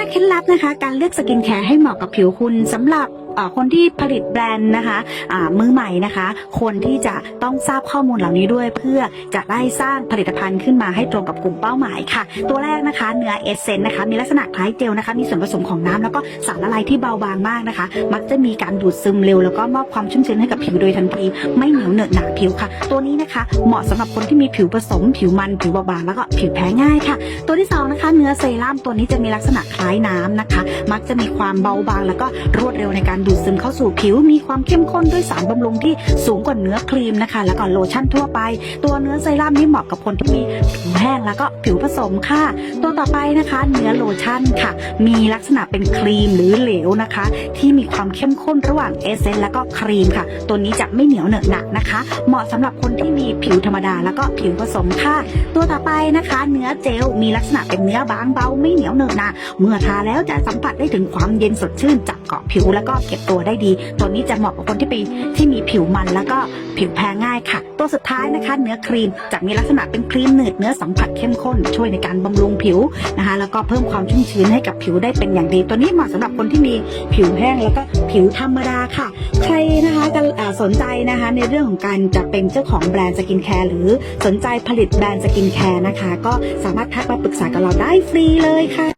าเคล็ดลับนะคะ การเลือกสกินแคร์ให้เหมาะกับผิวคุณสำหรับคนที่ผลิตแบรนด์นะคะมือใหม่นะคะควรที่จะต้องทราบข้อมูลเหล่านี้ด้วย เพื่อจะได้สร้างผลิตภัณฑ์ขึ้นมาให้ตรงกับกลุ่มเป้าหมายค่ะ ตัวแรกนะคะเนื้อเอเซนนะคะ มีลักษณะคล้ายเจลนะคะ มีส่วนผสมของน้ำแล้วก็สารละลายที่เบาบางมากนะคะ มักจะมีการดูดซึมเร็วแล้วก็มอบความชุ่มชื้นให้กับผิวโดยทันทีไม่เหนียวเหนอะหนาผิวค่ะ ตัวนี้นะคะเหมาะสำหรับคนที่มีผิวผสม ผิวมันผิวบางๆแล้วก็ผิวแพ้ง่ายค่ะ ตัวที่สองนะคะ เนื้อเซรั่มตัวนี้จะมีลักษณะคล้ายน้ำนะคะ มักจะมีความเบาบางแล้วก็รวดเร็วในการดูดซึมเข้าสู่ผิว มีความเข้มข้นด้วยสารบำรุงที่สูงกว่าเนื้อครีมนะคะ แล้วก็โลชั่นทั่วไป ตัวเนื้อเซรั่มนี่เหมาะกับคนที่มีผิวแห้งแล้วก็ผิวผสมค่ะ ตัวต่อไปนะคะ เนื้อโลชั่นค่ะ มีลักษณะเป็นครีมหรือเหลวนะคะ ที่มีความเข้มข้นระหว่างเอเซนแล้วก็ครีมค่ะ ตัวนี้จะไม่เหนียวเหนอะหนักนะคะ เหมาะสำหรับคนที่มีผิวธรรมดาแล้วก็ผิวผสมค่ะ ตัวต่อไปนะคะ เนื้อเจลมีลักษณะเป็นเนื้อบางเบาไม่เหนียวเหนอะหนะเมื่อทาแล้วจะสัมผัสได้ถึงความเย็นสดชื่นจับ เกาะผิวแล้วก็เก็บตัวได้ดี ตัวนี้จะเหมาะกับคนที่เป็นที่มีผิวมันแล้วก็ผิวแพ้ง่ายค่ะ ตัวสุดท้ายนะคะ เนื้อครีมจะมีลักษณะเป็นครีมหนืดเนื้อสัมผัสเข้มข้น ช่วยในการบำรุงผิวนะคะแล้วก็เพิ่มความชุ่มชื้นให้กับผิวได้เป็นอย่างดี ตัวนี้เหมาะสำหรับคนที่มีผิวแห้งแล้วก็ผิวธรรมดาค่ะ ใครนะคะจะสนใจนะคะในเรื่องของการจะเป็นเจ้าของแบรนด์สกินแคร์หรือสนใจผลิตแบรนด์สกินแคร์นะคะ ก็สามารถทักมาปรึกษากับเราได้ฟรีเลยค่ะ